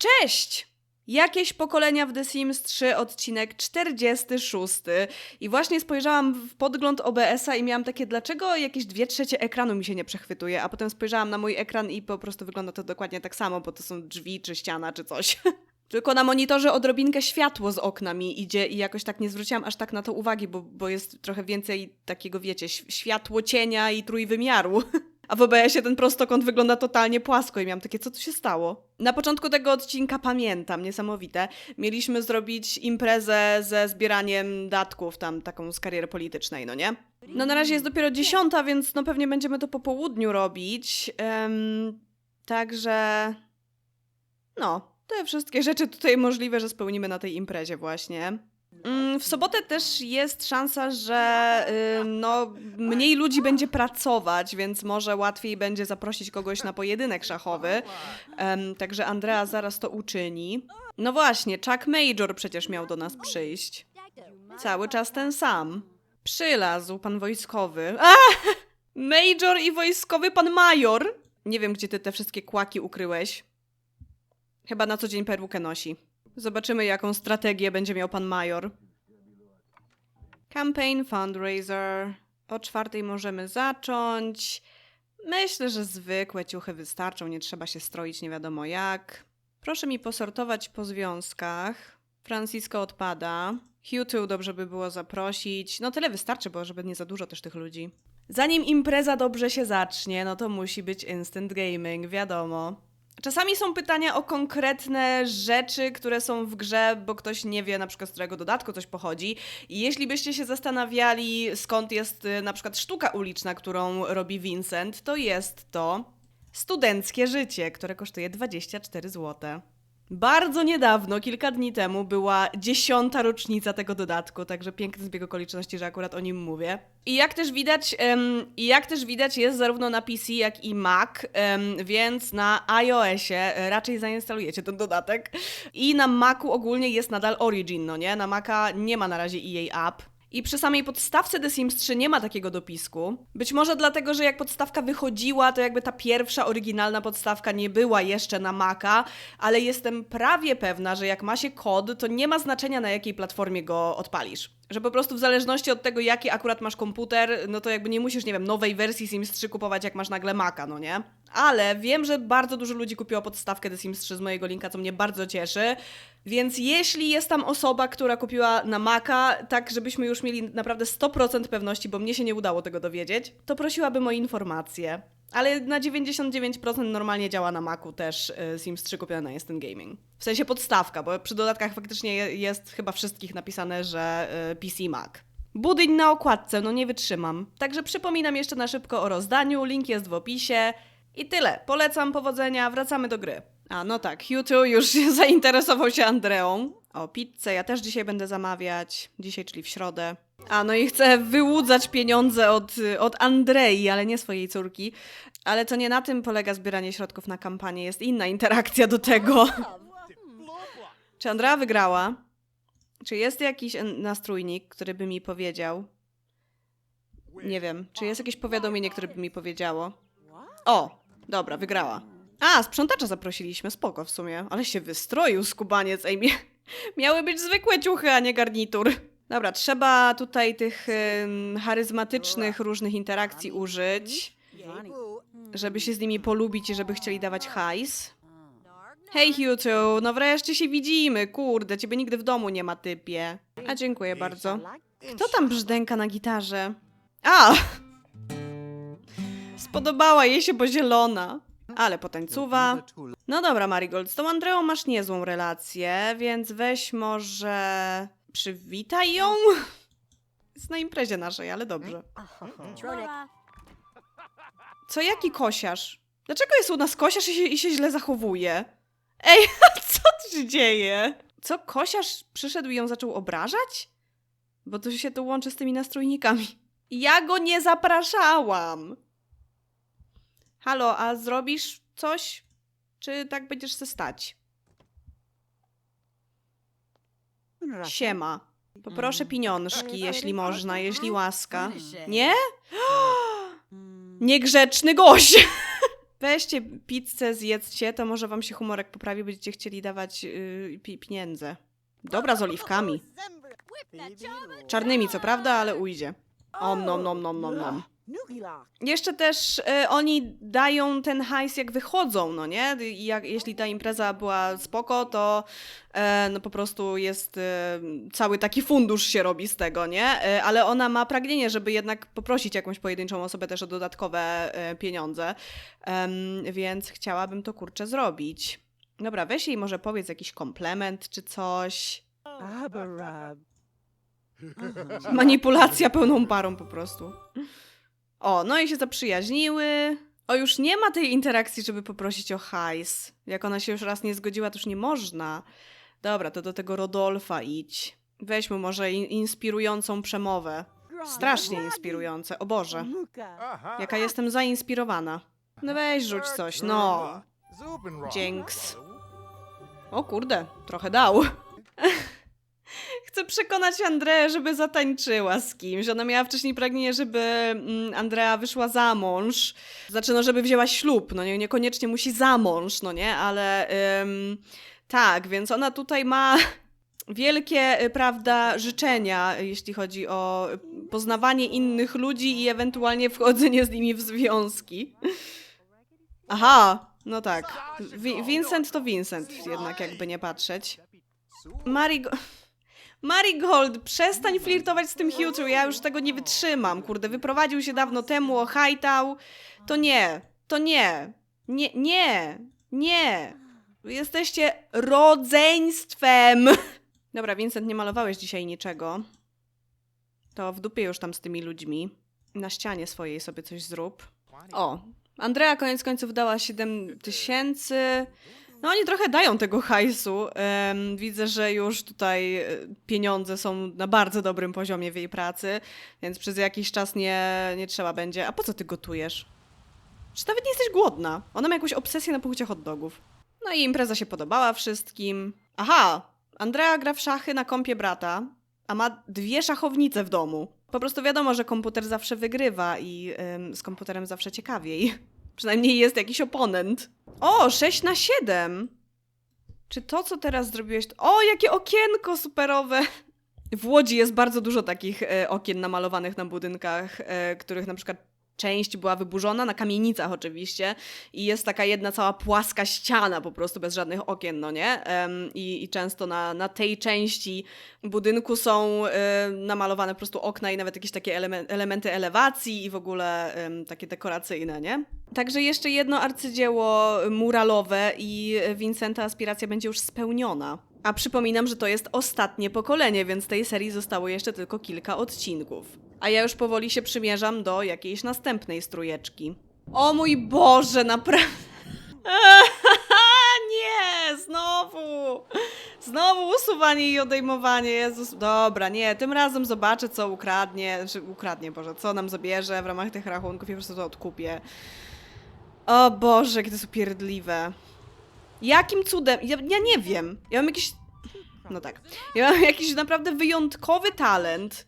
Cześć! Jakieś pokolenia w The Sims 3, odcinek 46. I właśnie spojrzałam w podgląd OBS-a i miałam takie, dlaczego jakieś dwie trzecie ekranu mi się nie przechwytuje, a potem spojrzałam na mój ekran i po prostu wygląda to dokładnie tak samo, bo to są drzwi, czy ściana, czy coś. Tylko na monitorze odrobinkę światło z okna mi idzie i jakoś tak nie zwróciłam aż tak na to uwagi, bo, bo jest trochę więcej takiego, wiecie, światło cienia i trójwymiaru. A w OBS-ie ten prostokąt wygląda totalnie płasko i miałam takie, co tu się stało? Na początku tego odcinka pamiętam, niesamowite, mieliśmy zrobić imprezę ze zbieraniem datków tam, taką z kariery politycznej, no nie? No na razie jest dopiero dziesiąta, więc no pewnie będziemy to po południu robić. Em, także... No, te wszystkie rzeczy tutaj możliwe, że spełnimy na tej imprezie właśnie. Mm, W sobotę też jest szansa, że y, no, mniej ludzi będzie pracować, więc może łatwiej będzie zaprosić kogoś na pojedynek szachowy. Także Andrea zaraz to uczyni. No właśnie, Chuck Major przecież miał do nas przyjść. Cały czas ten sam. Przylazł pan wojskowy. A! Major i wojskowy pan major. Nie wiem, gdzie ty te wszystkie kłaki ukryłeś. Chyba na co dzień perukę nosi. Zobaczymy, jaką strategię będzie miał pan major. Campaign fundraiser. O czwartej możemy zacząć. Myślę, że zwykłe ciuchy wystarczą, nie trzeba się stroić nie wiadomo jak. Proszę mi posortować po związkach. Francisco odpada. Hugh dobrze by było zaprosić. No tyle wystarczy, bo żeby nie za dużo też tych ludzi. Zanim impreza dobrze się zacznie, no to musi być instant gaming, wiadomo. Czasami są pytania o konkretne rzeczy, które są w grze, bo ktoś nie wie na przykład z którego dodatku coś pochodzi. I jeśli byście się zastanawiali, skąd jest y, na przykład sztuka uliczna, którą robi Vincent, to jest to studenckie życie, które kosztuje 24 zł. Bardzo niedawno, kilka dni temu, była dziesiąta rocznica tego dodatku, także piękny zbieg okoliczności, że akurat o nim mówię. I jak też widać, i jak też widać jest zarówno na PC, jak i Mac, em, więc na iOSie e, raczej zainstalujecie ten dodatek. I na Macu ogólnie jest nadal Origin, no nie? Na Maca nie ma na razie EA App. I przy samej podstawce The Sims 3 nie ma takiego dopisku. Być może dlatego, że jak podstawka wychodziła, to jakby ta pierwsza oryginalna podstawka nie była jeszcze na Maca, ale jestem prawie pewna, że jak ma się kod, to nie ma znaczenia na jakiej platformie go odpalisz. Że po prostu w zależności od tego, jaki akurat masz komputer, no to jakby nie musisz, nie wiem, nowej wersji Sims 3 kupować, jak masz nagle Maca, no nie? Ale wiem, że bardzo dużo ludzi kupiło podstawkę The Sims 3 z mojego linka, co mnie bardzo cieszy. Więc jeśli jest tam osoba, która kupiła na Maca, tak żebyśmy już mieli naprawdę 100% pewności, bo mnie się nie udało tego dowiedzieć, to prosiłabym o informacje. Ale na 99% normalnie działa na Macu też y, Sims 3 kupione na Instant Gaming. W sensie podstawka, bo przy dodatkach faktycznie je- jest chyba wszystkich napisane, że y, PC Mac. Budyń na okładce, no nie wytrzymam. Także przypominam jeszcze na szybko o rozdaniu, link jest w opisie. I tyle. Polecam, powodzenia, wracamy do gry. A no tak, Hugh już zainteresował się Andreą. O, pizzę ja też dzisiaj będę zamawiać. Dzisiaj, czyli w środę. A no i chcę wyłudzać pieniądze od, od Andrei, ale nie swojej córki. Ale to nie na tym polega zbieranie środków na kampanię, jest inna interakcja do tego. Czy Andrea wygrała? Czy jest jakiś nastrójnik, który by mi powiedział? Nie wiem. Czy jest jakieś powiadomienie, które by mi powiedziało? O, dobra, wygrała. A, sprzątacza zaprosiliśmy, spoko w sumie. Ale się wystroił skubaniec, ej, mia- miały być zwykłe ciuchy, a nie garnitur. Dobra, trzeba tutaj tych ym, charyzmatycznych różnych interakcji użyć, żeby się z nimi polubić i żeby chcieli dawać hajs. Hej Hugh, no wreszcie się widzimy, kurde, ciebie nigdy w domu nie ma, typie. A dziękuję bardzo. Kto tam brzdęka na gitarze? A! Spodobała jej się, bo zielona. Ale potańcuwa. No dobra, Marigold, z tą Andreą masz niezłą relację, więc weź może... Przywitaj ją? Jest na imprezie naszej, ale dobrze. Co, jaki kosiarz? Dlaczego jest u nas kosiarz i się, i się źle zachowuje? Ej, co tu się dzieje? Co, kosiarz przyszedł i ją zaczął obrażać? Bo to się to łączy z tymi nastrójnikami. Ja go nie zapraszałam. Halo, a zrobisz coś? Czy tak będziesz se stać? Siema. Poproszę pieniążki, jeśli można, jeśli łaska. Nie? Niegrzeczny gość! Weźcie pizzę, zjedzcie, to może wam się humorek poprawi, będziecie chcieli dawać yy, pi- pieniądze. Dobra, z oliwkami. Czarnymi, co prawda, ale ujdzie. Om nom nom nom nom nom. Jeszcze też e, oni dają ten hajs jak wychodzą, no nie? I jak, jeśli ta impreza była spoko, to e, no po prostu jest e, cały taki fundusz się robi z tego, nie? E, ale ona ma pragnienie, żeby jednak poprosić jakąś pojedynczą osobę też o dodatkowe e, pieniądze, więc chciałabym to kurczę zrobić. Dobra, weź jej może powiedz jakiś komplement czy coś. Manipulacja pełną parą po prostu. O, no i się zaprzyjaźniły. O, już nie ma tej interakcji, żeby poprosić o hajs. Jak ona się już raz nie zgodziła, to już nie można. Dobra, to do tego Rodolfa idź. Weź mu może in- inspirującą przemowę. Strasznie inspirujące, o Boże. Jaka jestem zainspirowana. No weź rzuć coś, no. Dzięks. O kurde, trochę dał. Chcę przekonać Andreę, żeby zatańczyła z kimś. Ona miała wcześniej pragnienie, żeby mm, Andrea wyszła za mąż. Znaczy, no, żeby wzięła ślub. No nie, niekoniecznie musi za mąż, no nie, ale ym, tak, więc ona tutaj ma wielkie, y, prawda, życzenia, jeśli chodzi o poznawanie innych ludzi i ewentualnie wchodzenie z nimi w związki. Aha, no tak. Wi- Vincent to Vincent, jednak jakby nie patrzeć. Marigo... Marigold, przestań flirtować z tym Hugh, ja już tego nie wytrzymam, kurde, wyprowadził się dawno temu, ohajtał. To nie, to nie, nie, nie, nie. Jesteście rodzeństwem. Dobra, Vincent, nie malowałeś dzisiaj niczego. To w dupie już tam z tymi ludźmi. Na ścianie swojej sobie coś zrób. O, Andrea koniec końców dała 7 tysięcy. No oni trochę dają tego hajsu. Widzę, że już tutaj e, pieniądze są na bardzo dobrym poziomie w jej pracy, więc przez jakiś czas nie, nie trzeba będzie. A po co ty gotujesz? Czy nawet nie jesteś głodna? Ona ma jakąś obsesję na punkcie hot dogów. No i impreza się podobała wszystkim. Aha, Andrea gra w szachy na kompie brata, a ma dwie szachownice w domu. Po prostu wiadomo, że komputer zawsze wygrywa i ym, z komputerem zawsze ciekawiej. Przynajmniej jest jakiś oponent. O, 6 na 7. Czy to, co teraz zrobiłeś... O, jakie okienko superowe! W Łodzi jest bardzo dużo takich e, okien namalowanych na budynkach, e, których na przykład część była wyburzona, na kamienicach oczywiście, i jest taka jedna cała płaska ściana po prostu, bez żadnych okien, no nie? I, I często na, na tej części budynku są e, namalowane po prostu okna i nawet jakieś takie elemen- elementy elewacji i w ogóle takie dekoracyjne, nie? Także jeszcze jedno arcydzieło muralowe i Vincenta aspiracja będzie już spełniona. A przypominam, że to jest ostatnie pokolenie, więc tej serii zostało jeszcze tylko kilka odcinków. A ja już powoli się przymierzam do jakiejś następnej strujeczki. O mój Boże, naprawdę. nie, znowu. Znowu usuwanie i odejmowanie. Jezus. Dobra, nie, tym razem zobaczę, co ukradnie. Czy ukradnie, Boże, co nam zabierze w ramach tych rachunków i po prostu to odkupię. O Boże, jakie to jest upierdliwe. Jakim cudem? Ja, ja nie wiem. Ja mam jakiś. No tak. Ja mam jakiś naprawdę wyjątkowy talent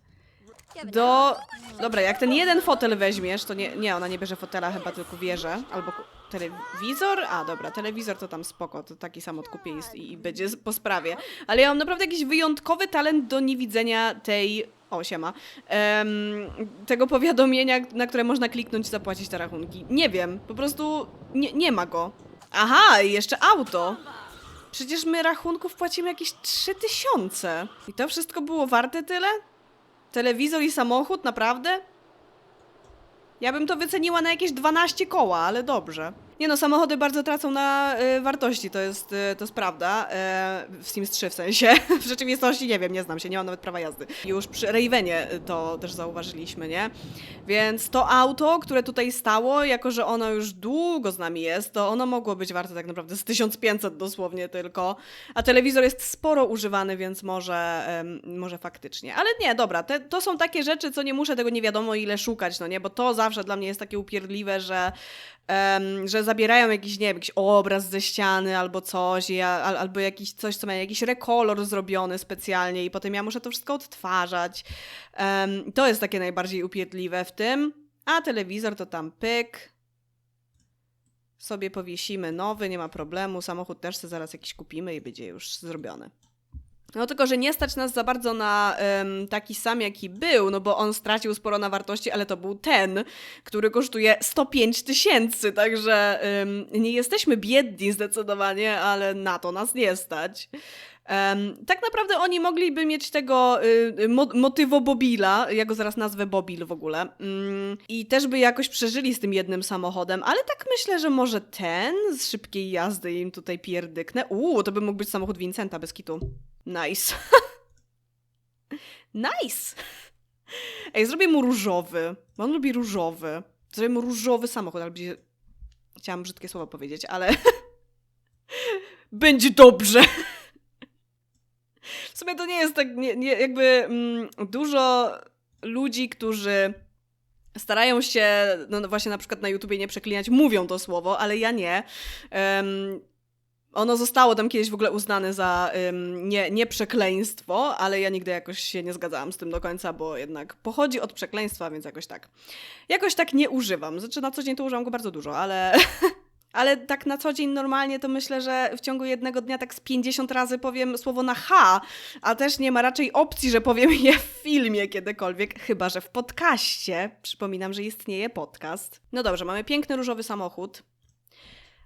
do. Dobra, jak ten jeden fotel weźmiesz, to nie, nie, ona nie bierze fotela, chyba tylko wieżę. Albo telewizor? A, dobra, telewizor to tam spoko, to taki sam odkupię i, i będzie po sprawie. Ale ja mam naprawdę jakiś wyjątkowy talent do niewidzenia tej. O, siema. Em, tego powiadomienia, na które można kliknąć i zapłacić te rachunki. Nie wiem, po prostu nie, nie ma go. Aha, i jeszcze auto. Przecież my rachunków płacimy jakieś 3000. I to wszystko było warte tyle? Telewizor i samochód, naprawdę? Ja bym to wyceniła na jakieś 12 koła, ale dobrze. Nie no, samochody bardzo tracą na y, wartości, to jest, y, to jest prawda. E, w Sims 3 w sensie. w rzeczywistości nie wiem, nie znam się, nie mam nawet prawa jazdy. Już przy Ravenie y, to też zauważyliśmy, nie? Więc to auto, które tutaj stało, jako że ono już długo z nami jest, to ono mogło być warte tak naprawdę z 1500 dosłownie tylko. A telewizor jest sporo używany, więc może, em, może faktycznie. Ale nie, dobra, te, to są takie rzeczy, co nie muszę tego nie wiadomo ile szukać, no nie? Bo to zawsze dla mnie jest takie upierdliwe, że, em, że zabierają jakiś, nie wiem, jakiś obraz ze ściany albo coś, ja, al, albo jakiś coś, co ma jakiś rekolor zrobiony specjalnie i potem ja muszę to wszystko odtwarzać. Em, to jest takie najbardziej upierdliwe w tym. A telewizor to tam pyk. sobie powiesimy nowy, nie ma problemu. Samochód też sobie zaraz jakiś kupimy i będzie już zrobiony. No tylko, że nie stać nas za bardzo na em, taki sam, jaki był, no bo on stracił sporo na wartości, ale to był ten, który kosztuje 105 tysięcy, także em, nie jesteśmy biedni zdecydowanie, ale na to nas nie stać. Em, tak naprawdę oni mogliby mieć tego y, mo motywobobila, ja go zaraz nazwę Bobil w ogóle, mm, i też by jakoś przeżyli z tym jednym samochodem, ale tak myślę, że może ten z szybkiej jazdy im tutaj pierdyknę. Uuu, to by mógł być samochód Vincenta bez kitu. Nice. nice! Ej, zrobię mu różowy, bo on lubi różowy. Zrobię mu różowy samochód, ale będzie... Chciałam brzydkie słowa powiedzieć, ale... będzie dobrze! W sumie to nie jest tak, nie, nie, jakby mm, dużo ludzi, którzy starają się, no no właśnie na przykład na YouTubie nie przeklinać, mówią to słowo, ale ja nie. Em, ono zostało tam kiedyś w ogóle uznane za ym, nie, nie przekleństwo, ale ja nigdy jakoś się nie zgadzałam z tym do końca, bo jednak pochodzi od przekleństwa, więc jakoś tak. Jakoś tak nie używam. Znaczy na co dzień to używam go bardzo dużo, ale. Ale tak na co dzień normalnie to myślę, że w ciągu jednego dnia tak z 50 razy powiem słowo na H, a też nie ma raczej opcji, że powiem je w filmie kiedykolwiek, chyba że w podcaście. Przypominam, że istnieje podcast. No dobrze, mamy piękny różowy samochód.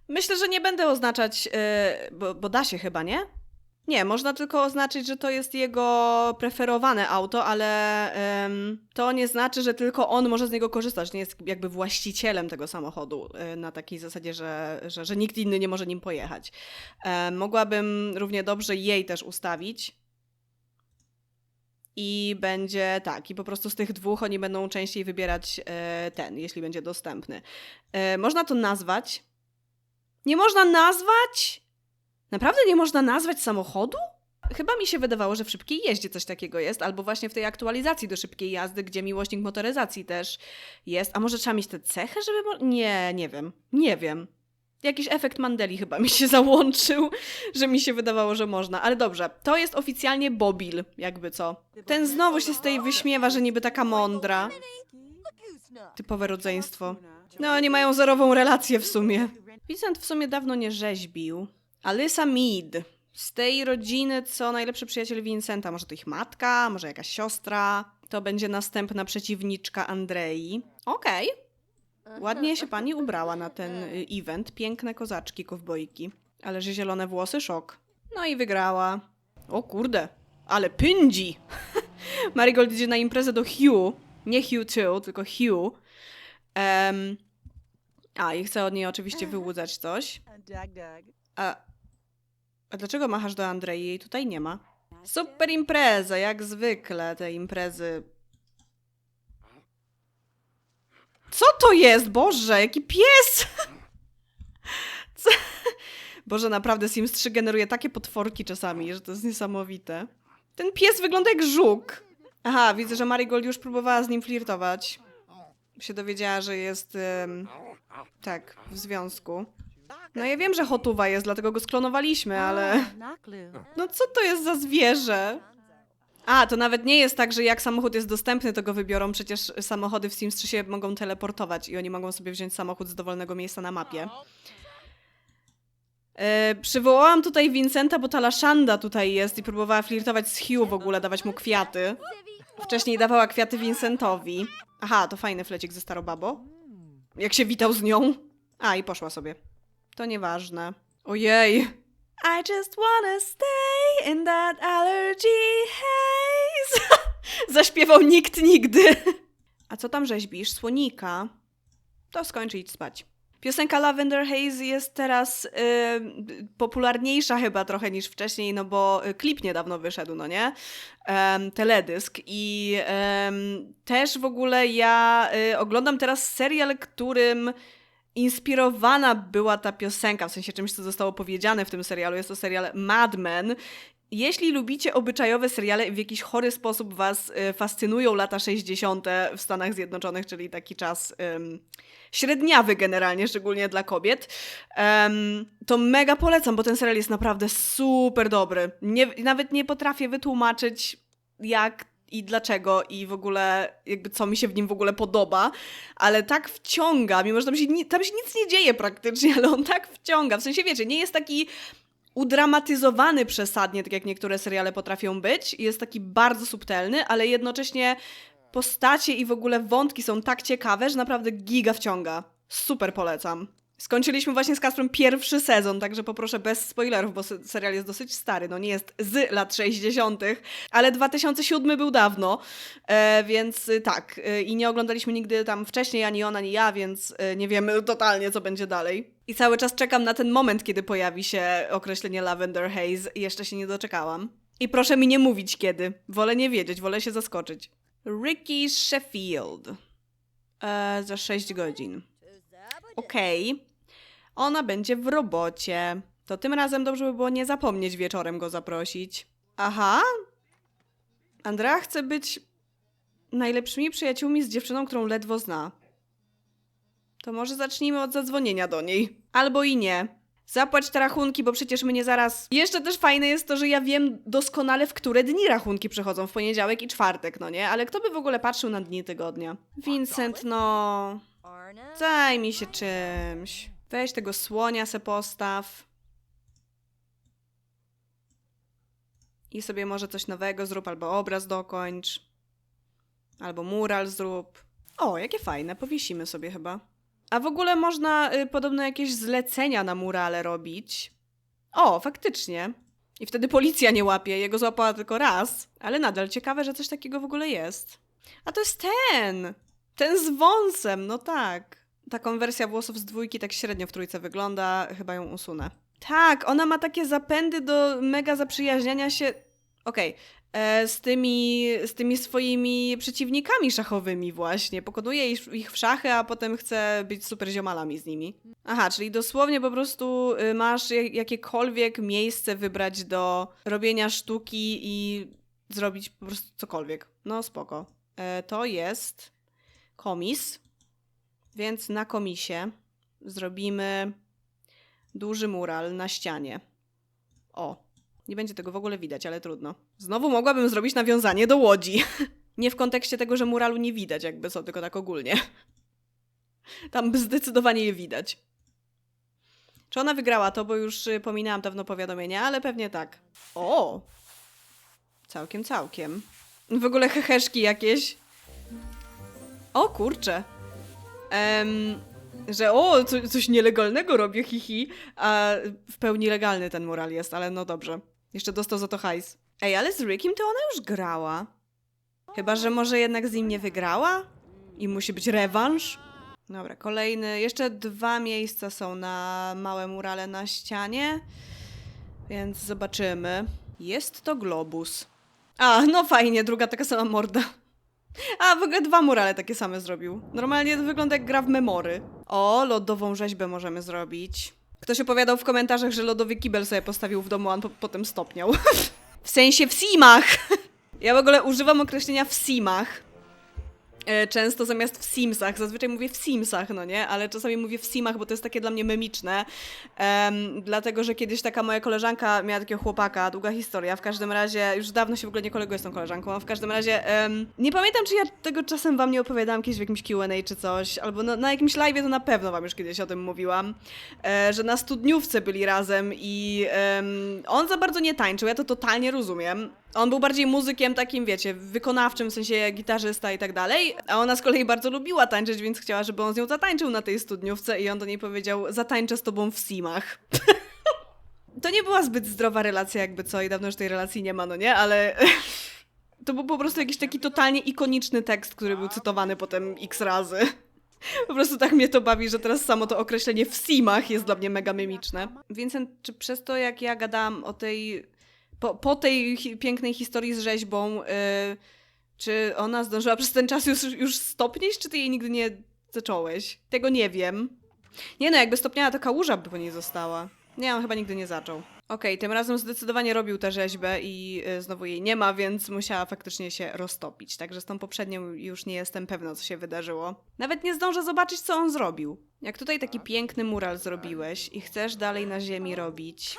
Myślę, że nie będę oznaczać, yy, bo, bo da się chyba, nie? Nie, można tylko oznaczyć, że to jest jego preferowane auto, ale ym, to nie znaczy, że tylko on może z niego korzystać. Nie jest jakby właścicielem tego samochodu y, na takiej zasadzie, że, że, że nikt inny nie może nim pojechać. Ym, mogłabym równie dobrze jej też ustawić. I będzie tak, i po prostu z tych dwóch oni będą częściej wybierać y, ten, jeśli będzie dostępny. Y, można to nazwać. Nie można nazwać? Naprawdę nie można nazwać samochodu? Chyba mi się wydawało, że w szybkiej jeździe coś takiego jest, albo właśnie w tej aktualizacji do szybkiej jazdy, gdzie miłośnik motoryzacji też jest. A może trzeba mieć te cechy, żeby. Nie, nie wiem. Nie wiem. Jakiś efekt Mandeli chyba mi się załączył, że mi się wydawało, że można. Ale dobrze, to jest oficjalnie Bobil, jakby co. Ten znowu się z tej wyśmiewa, że niby taka mądra. Typowe rodzeństwo. No, oni mają zerową relację w sumie. Vincent w sumie dawno nie rzeźbił. Alyssa Mead. Z tej rodziny, co najlepszy przyjaciel Vincenta. Może to ich matka, może jakaś siostra. To będzie następna przeciwniczka Andrei. Okej. Ładnie się pani ubrała na ten y, event. Piękne kozaczki, kowbojki. Ale że zielone włosy, szok. No i wygrała. O kurde, ale pędzi! Marigold idzie na imprezę do Hugh. Nie Hugh 2, tylko Hugh. Em, a, i chce od niej oczywiście wyłudzać coś. A, a dlaczego machasz do Andrei? Jej tutaj nie ma. Super impreza, jak zwykle te imprezy. Co to jest? Boże, jaki pies! Co? Boże, naprawdę Sims 3 generuje takie potworki czasami, że to jest niesamowite. Ten pies wygląda jak żuk. Aha, widzę, że Marigold już próbowała z nim flirtować. Się dowiedziała, że jest... em, tak, w związku. No ja wiem, że hotuwa jest, dlatego go sklonowaliśmy, ale... No co to jest za zwierzę? A, to nawet nie jest tak, że jak samochód jest dostępny, to go wybiorą. Przecież samochody w Sims 3 się mogą teleportować i oni mogą sobie wziąć samochód z dowolnego miejsca na mapie. E, przywołałam tutaj Vincenta, bo ta Laszanda tutaj jest i próbowała flirtować z Hugh w ogóle, dawać mu kwiaty. Wcześniej dawała kwiaty Vincentowi. Aha, to fajny flecik ze Starobabo. Jak się witał z nią. A, i poszła sobie. To nieważne. Ojej. I just wanna stay in that allergy haze. Zaśpiewał nikt nigdy. A co tam rzeźbisz? Słonika. To skończ i idź spać. Piosenka Lavender Haze jest teraz y, popularniejsza chyba trochę niż wcześniej, no bo y, klip niedawno wyszedł, no nie? Em, teledysk i em, też w ogóle ja y, oglądam teraz serial, którym inspirowana była ta piosenka, w sensie czymś, co zostało powiedziane w tym serialu. Jest to serial Mad Men. Jeśli lubicie obyczajowe seriale w jakiś chory sposób was y, fascynują lata 60. w Stanach Zjednoczonych, czyli taki czas średniawy generalnie, szczególnie dla kobiet, to mega polecam, bo ten serial jest naprawdę super dobry. Nie, nawet nie potrafię wytłumaczyć, jak i dlaczego i w ogóle jakby co mi się w nim w ogóle podoba, ale tak wciąga, mimo że tam się, tam się nic nie dzieje praktycznie, ale on tak wciąga, w sensie wiecie, nie jest taki udramatyzowany przesadnie, tak jak niektóre seriale potrafią być, jest taki bardzo subtelny, ale jednocześnie postacie i w ogóle wątki są tak ciekawe, że naprawdę giga wciąga. Super polecam. Skończyliśmy właśnie z Kasprem pierwszy sezon, także poproszę bez spoilerów, bo se- serial jest dosyć stary, no nie jest z lat 60., ale 2007 był dawno, e, więc y, tak. Y, I nie oglądaliśmy nigdy tam wcześniej ani on, ani ja, więc y, nie wiemy totalnie, co będzie dalej. I cały czas czekam na ten moment, kiedy pojawi się określenie Lavender Haze jeszcze się nie doczekałam. I proszę mi nie mówić kiedy. Wolę nie wiedzieć, wolę się zaskoczyć. Ricky Sheffield. E, za 6 godzin. Okej. Ona będzie w robocie. To tym razem dobrze by było nie zapomnieć wieczorem go zaprosić. Aha. Andrea chce być najlepszymi przyjaciółmi z dziewczyną, którą ledwo zna. To może zacznijmy od zadzwonienia do niej. Albo i nie. Zapłać te rachunki, bo przecież mnie zaraz. Jeszcze też fajne jest to, że ja wiem doskonale, w które dni rachunki przychodzą w poniedziałek i czwartek, no nie? Ale kto by w ogóle patrzył na dni tygodnia? Vincent, no. Zajmij się czymś. Weź tego słonia se postaw. I sobie może coś nowego zrób, albo obraz dokończ. Albo mural zrób. O, jakie fajne, powiesimy sobie chyba. A w ogóle można y, podobno jakieś zlecenia na murale robić. O, faktycznie. I wtedy policja nie łapie, jego złapała tylko raz. Ale nadal ciekawe, że coś takiego w ogóle jest. A to jest ten! Ten z wąsem, no tak. Ta konwersja włosów z dwójki tak średnio w trójce wygląda, chyba ją usunę. Tak, ona ma takie zapędy do mega zaprzyjaźniania się. Okej. e, Z, tymi, z tymi swoimi przeciwnikami szachowymi właśnie. Pokonuje ich, w szachy, a potem chce być super ziomalami z nimi. Aha, czyli dosłownie po prostu y, masz jak- jakiekolwiek miejsce wybrać do robienia sztuki i zrobić po prostu cokolwiek. No spoko. E, To jest komis, więc na komisie zrobimy duży mural na ścianie. O, nie będzie tego w ogóle widać, ale trudno. Znowu mogłabym zrobić nawiązanie do łodzi. Nie w kontekście tego, że muralu nie widać, jakby co, tylko tak ogólnie. Tam zdecydowanie je widać. Czy ona wygrała to, bo już y, pominęłam dawno powiadomienia, ale pewnie tak. O! Całkiem, całkiem. W ogóle heheszki jakieś. O kurczę. Że o, co, coś nielegalnego robię, hihi. A w pełni legalny ten mural jest, ale no dobrze. Jeszcze dostał za to hajs. Ej, ale z Rickiem to ona już grała. Chyba, że może jednak z nim nie wygrała? I musi być rewanż? Dobra, kolejny. Jeszcze dwa miejsca są na małe murale na ścianie. Więc zobaczymy. Jest to globus. A, no fajnie, druga taka sama morda. A, w ogóle dwa murale takie same zrobił. Normalnie to wygląda jak gra w memory. O, lodową rzeźbę możemy zrobić. Ktoś opowiadał w komentarzach, że lodowy kibel sobie postawił w domu, a on po potem stopniał. w sensie w simach! ja w ogóle używam określenia w simach. E, Często zamiast w Simsach, zazwyczaj mówię w Simsach, no nie? Ale czasami mówię w Simach, bo to jest takie dla mnie memiczne. Em, dlatego, że kiedyś taka moja koleżanka miała takiego chłopaka, długa historia. W każdym razie, już dawno się w ogóle nie koleguję z tą koleżanką, a w każdym razie em, nie pamiętam, czy ja tego czasem wam nie opowiadałam kiedyś w jakimś Q&A czy coś, albo no, na jakimś live to na pewno wam już kiedyś o tym mówiłam, e, że na studniówce byli razem i em, on za bardzo nie tańczył, ja to totalnie rozumiem. On był bardziej muzykiem takim, wiecie, wykonawczym, w sensie gitarzysta i tak dalej, a ona z kolei bardzo lubiła tańczyć, więc chciała, żeby on z nią zatańczył na tej studniówce i on do niej powiedział, zatańczę z tobą w simach. to nie była zbyt zdrowa relacja jakby co i dawno już tej relacji nie ma, no nie? Ale to był po prostu jakiś taki totalnie ikoniczny tekst, który był cytowany potem x razy. Po prostu tak mnie to bawi, że teraz samo to określenie w simach jest dla mnie mega memiczne. Vincent, czy przez to jak ja gadałam o tej... Po, po tej hi pięknej historii z rzeźbą, yy, czy ona zdążyła przez ten czas już, już stopnieć, czy ty jej nigdy nie zacząłeś? Tego nie wiem. Nie no, jakby stopniała, to kałuża by po niej została. Nie, on chyba nigdy nie zaczął. Okej, tym razem zdecydowanie robił tę rzeźbę i y, znowu jej nie ma, więc musiała faktycznie się roztopić. Także z tą poprzednią już nie jestem pewna, co się wydarzyło. Nawet nie zdążę zobaczyć, co on zrobił. Jak tutaj taki piękny mural zrobiłeś i chcesz dalej na ziemi robić,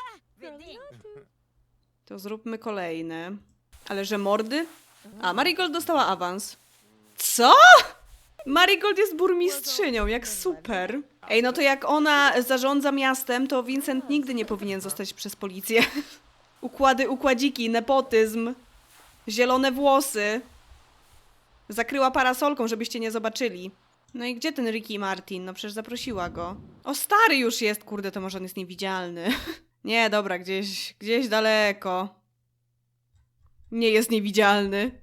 to zróbmy kolejny. Ale że mordy? A, Marigold dostała awans. Co? Marigold jest burmistrzynią, jak super. Ej, no to jak ona zarządza miastem, to Vincent nigdy nie powinien zostać przez policję. Układy, układziki, nepotyzm, zielone włosy. Zakryła parasolką, żebyście nie zobaczyli. No i gdzie ten Ricky Martin? No przecież zaprosiła go. O, stary już jest, kurde, to może on jest niewidzialny. Nie, dobra, gdzieś, gdzieś daleko. Nie jest niewidzialny.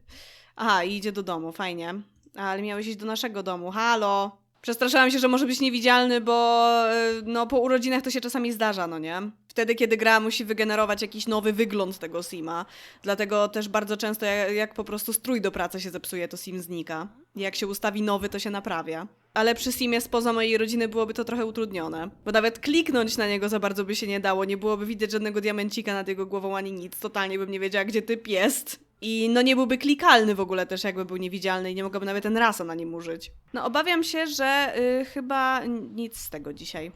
Aha, idzie do domu, fajnie. Ale miałeś iść do naszego domu. Halo! Przestraszyłam się, że może być niewidzialny, bo y, no po urodzinach to się czasami zdarza, no nie? Wtedy, kiedy gra musi wygenerować jakiś nowy wygląd tego Sima. Dlatego też bardzo często, jak, jak po prostu strój do pracy się zepsuje, to Sim znika. Jak się ustawi nowy, to się naprawia. Ale przy Simie spoza mojej rodziny byłoby to trochę utrudnione. Bo nawet kliknąć na niego za bardzo by się nie dało. Nie byłoby widać żadnego diamencika nad jego głową ani nic. Totalnie bym nie wiedziała, gdzie typ jest. I no nie byłby klikalny w ogóle też, jakby był niewidzialny i nie mogłaby nawet ten rasa na nim użyć. No obawiam się, że y, chyba nic z tego dzisiaj.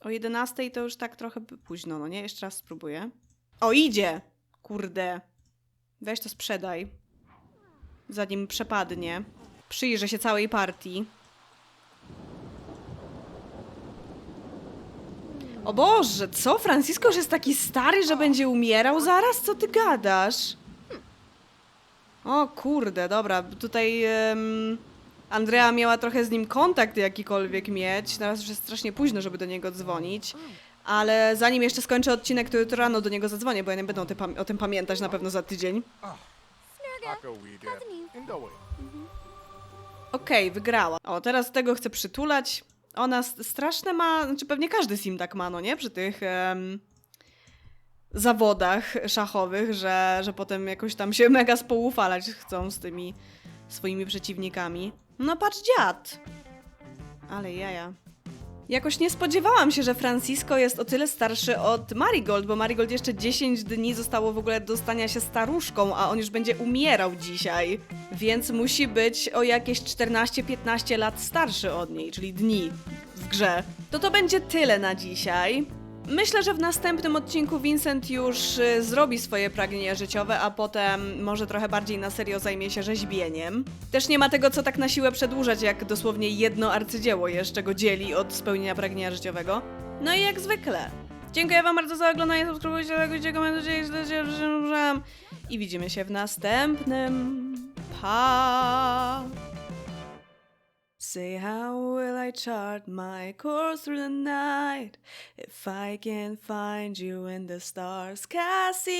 O 11 to już tak trochę późno, no nie? Jeszcze raz spróbuję. O, idzie! Kurde. Weź to sprzedaj. Zanim przepadnie. Przyjrzę się całej partii. O Boże, co? Francisco już jest taki stary, że będzie umierał zaraz? Co ty gadasz? O kurde, dobra, tutaj Andrea miała trochę z nim kontakt jakikolwiek mieć. Teraz już jest strasznie późno, żeby do niego dzwonić. Ale zanim jeszcze skończę odcinek, to jutro rano do niego zadzwonię, bo ja nie będę o tym, o tym pamiętać na pewno za tydzień. Okej, wygrała. O, teraz tego chcę przytulać. Ona straszne ma, znaczy pewnie każdy sim tak ma, no nie? Przy tych zawodach szachowych, że, że potem jakoś tam się mega spoufalać chcą z tymi swoimi przeciwnikami. No patrz dziad! Ale jaja. Jakoś nie spodziewałam się, że Francisco jest o tyle starszy od Marigold, bo Marigold jeszcze 10 dni zostało w ogóle do stania się staruszką, a on już będzie umierał dzisiaj. Więc musi być o jakieś 14-15 lat starszy od niej, czyli dni w grze. To to będzie tyle na dzisiaj. Myślę, że w następnym odcinku Vincent już y, zrobi swoje pragnienia życiowe, a potem może trochę bardziej na serio zajmie się rzeźbieniem. Też nie ma tego, co tak na siłę przedłużać, jak dosłownie jedno arcydzieło jeszcze go dzieli od spełnienia pragnienia życiowego. No i jak zwykle. Dziękuję wam bardzo za oglądanie, subskrybujcie, lajkujcie, komentujcie, śledźcie, i widzimy się w następnym. Pa! Say how will I chart my course through the night if I can't find you in the stars? Cassiopeia,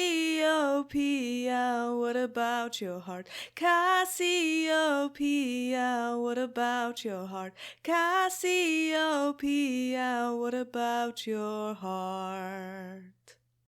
what about your heart? Cassiopeia, what about your heart? Cassiopeia, what about your heart?